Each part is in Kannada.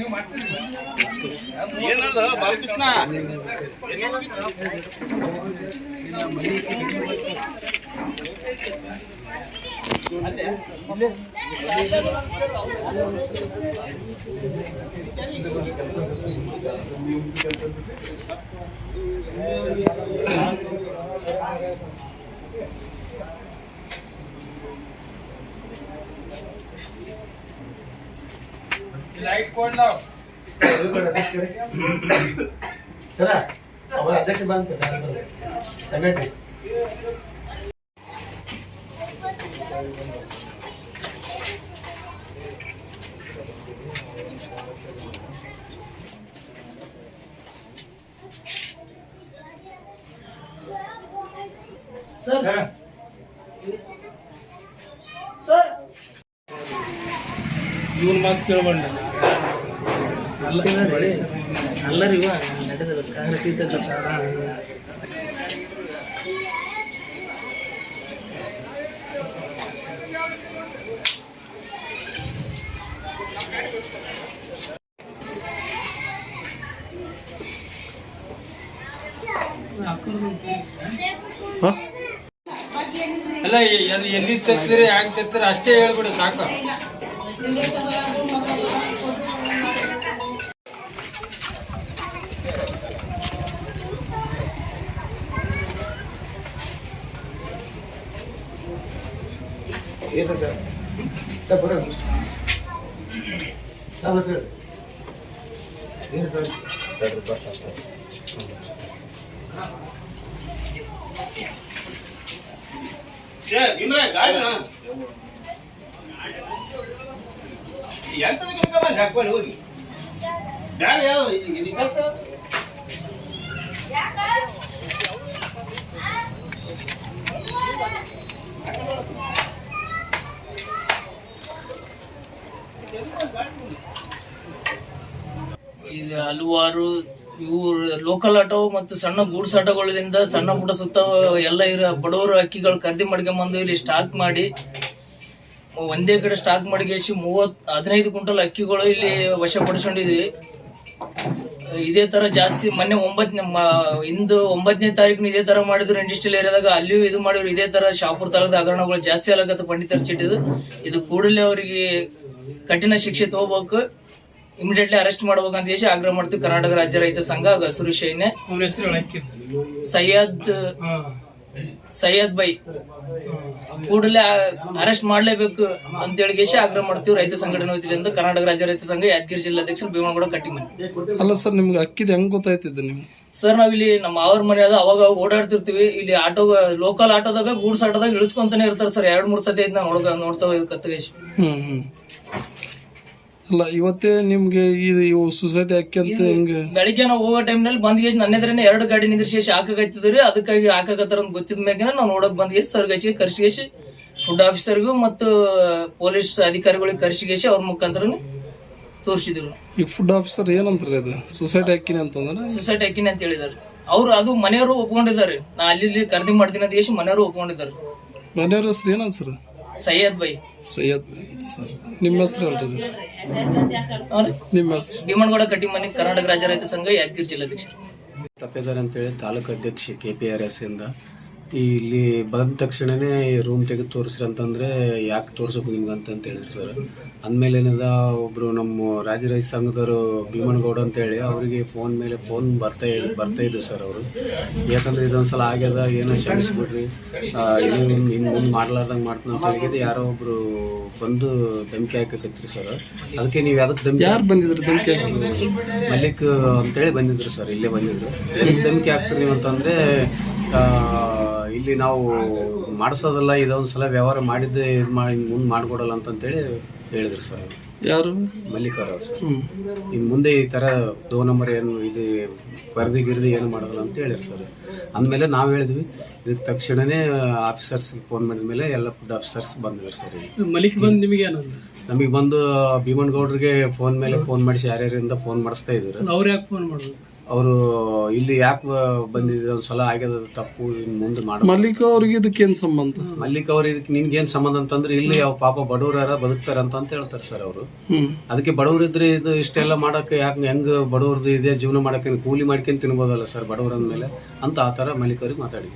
ಬ್ಯಾಂಕ್ ಬಾಲಕೃಷ್ಣ ಬ್ಯಾಂಕ್ ಓಪನ್ ನೋಡಿ ಸ್ವಲ್ಪ ಅಲ್ಲೇ ಇದು ಕೊಡಿ ಅಧ್ಯಕ್ಷರೇ. ಸರ ಅವರ ಅಧ್ಯಕ್ಷ ಬಂತ ದಯವಿಟ್ಟು ಇವ್ರ ಮಾತು ಕೇಳ್ಬೇಡ ಅಲ್ಲರಿ ಇವ ನಡೆದ ಕಾಂಗ್ರೆಸ್ ಇದ್ದಲ್ಲ ಅಲ್ಲ ಎಲ್ಲಿ ಎಲ್ಲಿ ತರ್ತೀರಿ ಹ್ಯಾಂಗ್ ತರ್ತೀರಿ ಅಷ್ಟೇ ಹೇಳ್ಬಿಡಿ ಸಾಕು. సార్ సార్ బుర్ర సార్ సార్ ఏం ಈಗ ಹಲವಾರು ಇವು ಲೋಕಲ್ ಆಟೋ ಮತ್ತು ಸಣ್ಣ ಗೂಡ್ಸ್ ಆಟೋಗಳಿಂದ ಸಣ್ಣ ಪುಟ್ಟ ಸುತ್ತ ಎಲ್ಲ ಇರೋ ಬಡವರು ಅಕ್ಕಿಗಳು ಖರೀದಿ ಮಾಡ್ಕೊಂಬಂದು ಇಲ್ಲಿ ಸ್ಟಾಕ್ ಮಾಡಿ ಒಂದೇ ಕಡೆ ಸ್ಟಾಕ್ ಮಡಗೇಸಿ ಮೂವತ್ ಹದಿನೈದು ಕ್ವಿಂಟಲ್ ಅಕ್ಕಿಗಳು ಇಲ್ಲಿ ವಶಪಡಿಸ್ಕೊಂಡಿದ್ವಿ. ಇದೇ ತರ ಜಾಸ್ತಿ ಮೊನ್ನೆ ಒಂಬತ್ ನಮ್ಮ ಇಂದು ಒಂಬತ್ತನೇ ತಾರೀಕು ಇದೇ ತರ ಮಾಡಿದ್ರು ಇಂಡಸ್ಟ್ರಿಯಲ್ ಏರಿಯಾದಾಗ ಅಲ್ಲಿಯೂ ಇದು ಮಾಡಿದ್ರು ಇದೇ ತರ ಶಾಪುರ್ ತಾಲೂಕದ ಹಗರಣಗಳು ಜಾಸ್ತಿ ಆಗತ್ತ ಪಂಡಿತರ ಚಿಟ್ಟಿದು ಇದು ಕೂಡಲೇ ಅವರಿಗೆ ಕಠಿಣ ಶಿಕ್ಷೆ ತಗೋಬೇಕು ಇಮಿಡಿಯೇಟ್ಲಿ ಅರೆಸ್ಟ್ ಮಾಡ್ಬೇಕಂತ ಹೇಳಿ ಆಗ್ರಹ ಮಾಡ್ತೀವಿ ಕರ್ನಾಟಕ ರಾಜ್ಯ ರೈತ ಸಂಘ ಹಸಿರು ಸೇನೆ ಅವ್ನ ಹೆಸರು ಹೇಳಕ್ಕಿದ್ದು ಸೈಯದ್ ಸೈಯದ್ ಬೈ. ಕೂಡಲೇ ಅರೆಸ್ಟ್ ಮಾಡಲೇಬೇಕು ಅಂತ ಹೇಳಿ ಆಗ್ರಹ ಮಾಡ್ತೀವಿ ರೈತ ಸಂಘಟನೆ ವತಿಯಿಂದ ಕರ್ನಾಟಕ ರಾಜ್ಯ ರೈತ ಸಂಘ ಯಾದಗಿರಿ ಜಿಲ್ಲಾಧ್ಯಕ್ಷರು ಭೀಮನಗೌಡ ಕಟ್ಟಿಮನಿ ಅಲ್ಲ ಸರ್ ನಿಮ್ಗೆ ಅಕ್ಕಿದ ಹೆಂಗ್ ಗೊತ್ತಾಯ್ತಿದ್ದು ನಿಮ್ಗೆ? ಸರ್ ನಾವಿಲ್ಲಿ ನಮ್ಮ ಅವ್ರ ಮನೆ ಅದ ಅವಾಗ ಓಡಾಡ್ತಿರ್ತೀವಿ. ಇಲ್ಲಿ ಆಟೋ ಲೋಕಲ್ ಆಟೋದಾಗ ಗೂಡ್ಸ್ ಆಟೋದಾಗ ಇಳಿಸ್ಕೊಂತಾನೆ ಇರ್ತಾರೆ ಸರ್. ಎರಡ್ ಮೂರ್ ಸತಿ ಐತೆ ನಾವು ನೋಡ್ಕ ನೋಡ್ತಾ ಕತ್ತಗೇಶ್ ಹ್ಮ್ ಹ್ಮ್. ಅಲ್ಲ ಇವತ್ತೇ ನಿಮ್ಗೆ ಇದು ಇವು ಸೊಸೈಟಿ ಹಾಕ್ಯಂತ ಅಂತ ಹಿಂಗ. ಬೆಳಿಗ್ಗೆ ನಾವು ಹೋಗೋ ಟೈಮ್ನಲ್ಲಿ ಬಂದ್ಗೇಶ್ ನನ್ನ ಎದುರನೇ ಎರಡು ಗಾಡಿ ನಿಂದ್ರಿಸಿ ಹಾಕಾಕತ್ತಿದ್ರಿ ಅದಕ್ಕಾಗಿ ಹಾಕಾಗತ್ತಾರ ಅಂತ ಗೊತ್ತಿದ ಮ್ಯಾಗೆ ನಾವು ನೋಡಕ್ ಬಂದ್ಗೇಶ್ ಸರ್ ಗಚ್ಚಿ ಕರ್ಸಿಗೇಶಿ ಫುಡ್ ಆಫೀಸರ್ಗೂ ಮತ್ತು ಪೊಲೀಸ್ ಅಧಿಕಾರಿಗಳಿಗೆ ಕರ್ಸಿಗೇಶಿ ಅವ್ರ ಮುಖಾಂತರ ತೋರಿಸಿದ್ರು ಈ ಫುಡ್ ಆಫೀಸರ್ ಏನಂತಾರೆ ಅದು? ಸೊಸೈಟಿ ಹಾಕಿನಿ ಅಂತಂದ್ರೆ? ಸೊಸೈಟಿ ಹಾಕಿನಿ ಅಂತ ಹೇಳಿದಾರೆ. ಅವ್ರು ಅದು ಮನೆಯವರು ಒಪ್ಕೊಂಡಿದ್ದಾರೆ ನಾ ಅಲ್ಲಿ ಇಲ್ಲಿ ಖರೀದಿ ಮಾಡ್ತೀನಿ ಅಂತ ಹೇಳಿ ಮನೆಯವರು ಒಪ್ಕೊಂಡಿದ್ದಾರೆ. ಮನೆಯವ್ರ ಹೆಸರು ಏನಂತ ಸರ್? ಸೈಯದ್ ಬೈ. ಸೈಯದ್ ನಿಮ್ಮ ಹೆಸರು ಅಲ್ರಿ ಸರ್. ನಿಮ್ಮ ಹೆಸರು? ಭೀಮನಗೌಡ ಕಟ್ಟಿಮನಿ ಕರ್ನಾಟಕ ರಾಜ್ಯ ರೈತ ಸಂಘ ಯಾದಗಿರಿ ಜಿಲ್ಲಾಧ್ಯಕ್ಷರು. ತಪ್ಪೇದಾರ್ ಅಂತೇಳಿ ತಾಲೂಕು ಅಧ್ಯಕ್ಷ ಕೆ ಪಿ ಆರ್ ಎಸ್ ಇಂದ ಇಲ್ಲಿ ಬಂದ ತಕ್ಷಣನೇ ರೂಮ್ ತೆಗೆದು ತೋರಿಸ್ರಿ ಅಂತಂದರೆ ಯಾಕೆ ತೋರಿಸಬೇಕು ನಿಮ್ಗೆ ಅಂತ ಹೇಳಿದ್ರು ಸರ್ ಅಂದಮೇಲೆ ಏನದ ಒಬ್ಬರು ನಮ್ಮ ರಾಜರಾಜ ಸಂಘದವರು ಭೀಮನಗೌಡ ಅಂತೇಳಿ ಅವರಿಗೆ ಫೋನ್ ಮೇಲೆ ಫೋನ್ ಬರ್ತಾ ಬರ್ತಾ ಇದ್ದರು ಸರ್ ಅವರು. ಯಾಕಂದ್ರೆ ಇದೊಂದ್ಸಲ ಆಗ್ಯದ ಏನೋ ಕ್ಷಮಿಸ್ಬಿಡ್ರಿ. ಇನ್ನೂ ಇನ್ನು ಇನ್ನು ಮುಂದೆ ಮಾಡ್ಲಾರ್ದಂಗೆ ಮಾಡ್ತೀನಿ ಅಂತ ಹೇಳಿದ್ರೆ ಯಾರೋ ಒಬ್ಬರು ಬಂದು ಧಮಕಿ ಹಾಕಕತ್ರಿ ಸರ್ ಅದಕ್ಕೆ ನೀವು ಯಾವ್ದಕ್ಕೆ ಧಮಕಿ ಯಾರು ಬಂದಿದ್ರು ಧಮಕಿ ಮಲ್ಲಿಕ್ ಅಂತೇಳಿ ಬಂದಿದ್ರು ಸರ್ ಇಲ್ಲೇ ಬಂದಿದ್ರು. ಧಮಕಿ ಹಾಕ್ತೀರಿ ನೀವು ಅಂತಂದ್ರೆ ಇಲ್ಲಿ ನಾವು ಮಾಡಿಸೋದಲ್ಲ ಇದೊಂದು ಸಲ ವ್ಯವಹಾರ ಮಾಡಿದ್ದೆ ಇದು ಮಾಡಿ ಮುಂದೆ ಮಾಡಿಕೊಡಲ್ಲ ಅಂತಂತೇಳಿ ಹೇಳಿದ್ರು ಸರ್ ಯಾರು? ಮಲ್ಲಿಕಾರ್ ಸರ್. ಇನ್ನು ಮುಂದೆ ಈ ಥರ ದೋ ನಂಬರ್ ಏನು ಇದು ಕರೆದಿ ಗಿರ್ದಿ ಏನು ಮಾಡೋಲ್ಲ ಅಂತ ಹೇಳಿದ್ರು ಸರ್. ಅಂದಮೇಲೆ ನಾವು ಹೇಳಿದ್ವಿ ಇದಕ್ಕೆ ತಕ್ಷಣವೇ ಆಫೀಸರ್ಸ್ಗೆ ಫೋನ್ ಮಾಡಿದ ಮೇಲೆ ಎಲ್ಲ ಫುಡ್ ಆಫೀಸರ್ಸ್ ಬಂದಿದ್ದಾರೆ ಸರ್ ಮಲ್ಲಿಕ್ ಮಲಿಕ್ ಬಂದು ನಿಮಗೆ ನಮಗೆ ಬಂದು ಭೀಮನ್ ಗೌಡ್ರಿಗೆ ಫೋನ್ ಮೇಲೆ ಫೋನ್ ಮಾಡಿಸಿ ಯಾರ್ಯಾರಿಂದ ಫೋನ್ ಮಾಡಿಸ್ತಾ ಇದ್ರು. ಅವ್ರು ಯಾಕೆ ಫೋನ್ ಮಾಡೋದು ಅವರು ಇಲ್ಲಿ ಯಾಕೆ ಬಂದಿದ್ರು ಒಂದು ಸಲ ಆಗ್ಯದ ಅದು ತಪ್ಪು ಇನ್ನು ಮುಂದೆ ಮಾಡ. ಮಲ್ಲಿಕ ಅವ್ರಿಗೆ ಇದಕ್ಕೇನು ಸಂಬಂಧ? ಮಲ್ಲಿಕ್ ಅವ್ರಿಗೆ ಇದಕ್ಕೆ ಏನು ಸಂಬಂಧ ಅಂತಂದ್ರೆ ಇಲ್ಲಿ ಯಾವ ಪಾಪ ಬಡವರಾರ ಬದುಕ್ತಾರ ಅಂತ ಅಂತ ಹೇಳ್ತಾರೆ ಸರ್ ಅವರು. ಹ್ಮ್. ಅದಕ್ಕೆ ಬಡವರಿದ್ರೆ ಇದು ಇಷ್ಟೆಲ್ಲ ಮಾಡಕ್ಕೆ ಯಾಕೆ ಹೆಂಗ್ ಬಡವ್ರದ್ದು ಇದೆ ಜೀವನ ಮಾಡಕ್ಕೆ ಕೂಲಿ ಮಾಡ್ಕೊಂಡು ತಿನ್ಬೋದಲ್ಲ ಸರ್ ಬಡವ್ರ ಅಂದ್ಮೇಲೆ ಅಂತ ಆ ಥರ ಮಲ್ಲಿಕ್ ಅವ್ರಿಗೆ ಮಾತಾಡಿ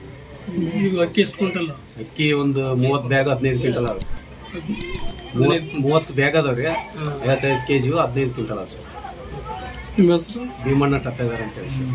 ಈಗ ಅಕ್ಕಿ ಎಷ್ಟು ಕ್ವಿಂಟಲ್? ಅಕ್ಕಿ ಒಂದು ಮೂವತ್ತು ಬ್ಯಾಗ್ ಹದಿನೈದು ಕ್ವಿಂಟಲ್ ಅವ ಮೂವತ್ತು ಬ್ಯಾಗ್ ಅದಾವ್ರಿ. ಐವತ್ತೈದು ಕೆ ಜಿ ಹದಿನೈದು ಕ್ವಿಂಟಲ್ ಸರ್. ನಿಮ್ಮ ಹೆಸರು? ಭೀಮಣ್ಣ ಟಪ್ಪೇದಾರ ಅಂತೇಳಿ ಸರ್.